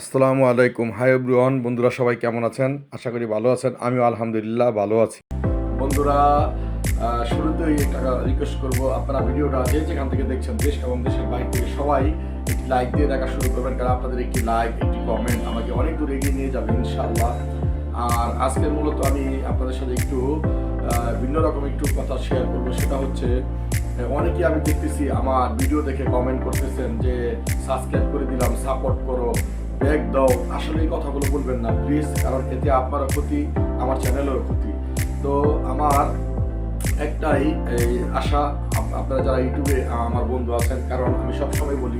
আসসালামু আলাইকুম। Hi everyone বন্ধুরা সবাই কেমন আছেন? আশা করি ভালো আছেন। আমিও আলহামদুলিল্লাহ ভালো আছি। বন্ধুরা শুরুতেই একটা রিকোয়েস্ট করব। আপনারা ভিডিওটা যে যেখান থেকে দেখছেন, দেশ এবং দেশের বাইরে থেকে সবাই একটি লাইক দিয়ে দেখা শুরু করবেন। কারণ আপনাদের একটি লাইক একটি কমেন্ট আমাকে অনেক দূর এগিয়ে নিয়ে যাবে, ইনশাআল্লাহ। আর আজকের মূলত আমি আপনাদের সাথে একটু ভিন্ন রকম একটু কথা শেয়ার করব। সেটা হচ্ছে অনেকেই আমি দেখতেছি আমার ভিডিও দেখে কমেন্ট করতেছেন যে সাবস্ক্রাইব করে দিলাম সাপোর্ট করো। ব্যাগ দাও। আসলে এই কথাগুলো বলবেন না প্লিজ কারণ এতে আপনারও ক্ষতি, আমার চ্যানেলেরও ক্ষতি। তো আমার একটাই এই আশা, আপ- আপনারা যারা ইউটিউবে আমার বন্ধু আছেন, কারণ আমি সবসময় বলি,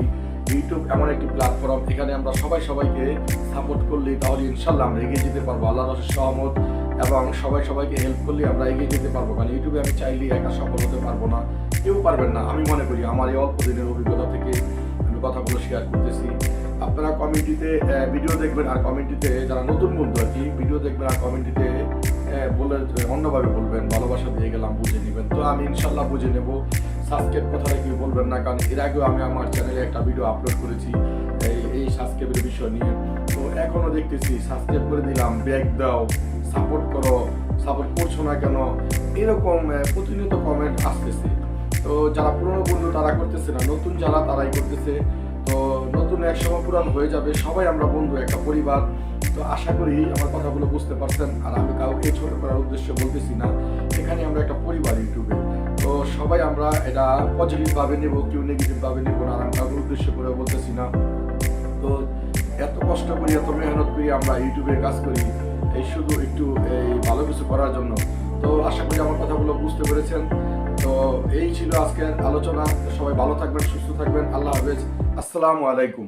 ইউটিউব এমন একটি প্ল্যাটফর্ম এখানে আমরা সবাই সবাইকে সাপোর্ট করলে তাহলে ইনশাল্লাহ আমরা এগিয়ে যেতে পারব। আল্লাহ রসের সহমত, এবং সবাই সবাইকে হেল্প করলে আমরা এগিয়ে যেতে পারব। কারণ ইউটিউবে আমি চাইলেই একা সফল হতে পারব না। কেউ পারবেন না, আমি মনে করি, আমার এই অল্প দিনের অভিজ্ঞতা থেকে আমি কথাগুলো শেয়ার করতেছি। আপনারা কমিটিতে ভিডিও দেখবেন আর কমিটিতে যারা নতুন বন্ধু আর কি ভিডিও দেখবেন আর কমিটিতে বলে, অন্যভাবে বলবেন, ভালোবাসা দিয়ে গেলাম, বুঝে নেবেন। তো আমি ইনশাল্লাহ বুঝে নেব। সাবস্ক্রাইব কথাটা কি বলবেন না, কারণ এর আগেও আমি আমার চ্যানেলে একটা ভিডিও আপলোড করেছি, এই এই সাবস্ক্রাইবের বিষয় নিয়ে। তো এখনও দেখতেছি সাবস্ক্রাইব করে দিলাম ব্যাগ দাও সাপোর্ট করো সাপোর্ট করছ না কেন? এরকম প্রতিনিয়ত কমেন্ট আসতেছে। তো যারা পুরনো বন্ধু, তারা করতেছে না। নতুন যারা, তারাই করতেছে। তো নতুন এক সময় পুরান হয়ে যাবে, সবাই আমরা বন্ধু, একটা পরিবার। তো আশা করি আমার কথাগুলো বুঝতে পারছেন, আর আমি কাউকে ছোট করার উদ্দেশ্য বলতেছি না। এখানে আমরা একটা পরিবার ইউটিউবে। তো সবাই আমরা এটা পজিটিভভাবে নেব, কেউ নেগেটিভভাবে নেব না, আর আমি কাউকে উদ্দেশ্য করে বলতেছি না। তো এত কষ্ট করি, এত মেহনত করি আমরা ইউটিউবে কাজ করি, এই শুধু একটু এই ভালো কিছু করার জন্য। তো আশা করি আমার কথাগুলো বুঝতে পেরেছেন। তো এই ছিল আজকের আলোচনা। সবাই ভালো থাকবেন সুস্থ থাকবেন। আল্লাহ হাফেজ। আসসালামু আলাইকুম।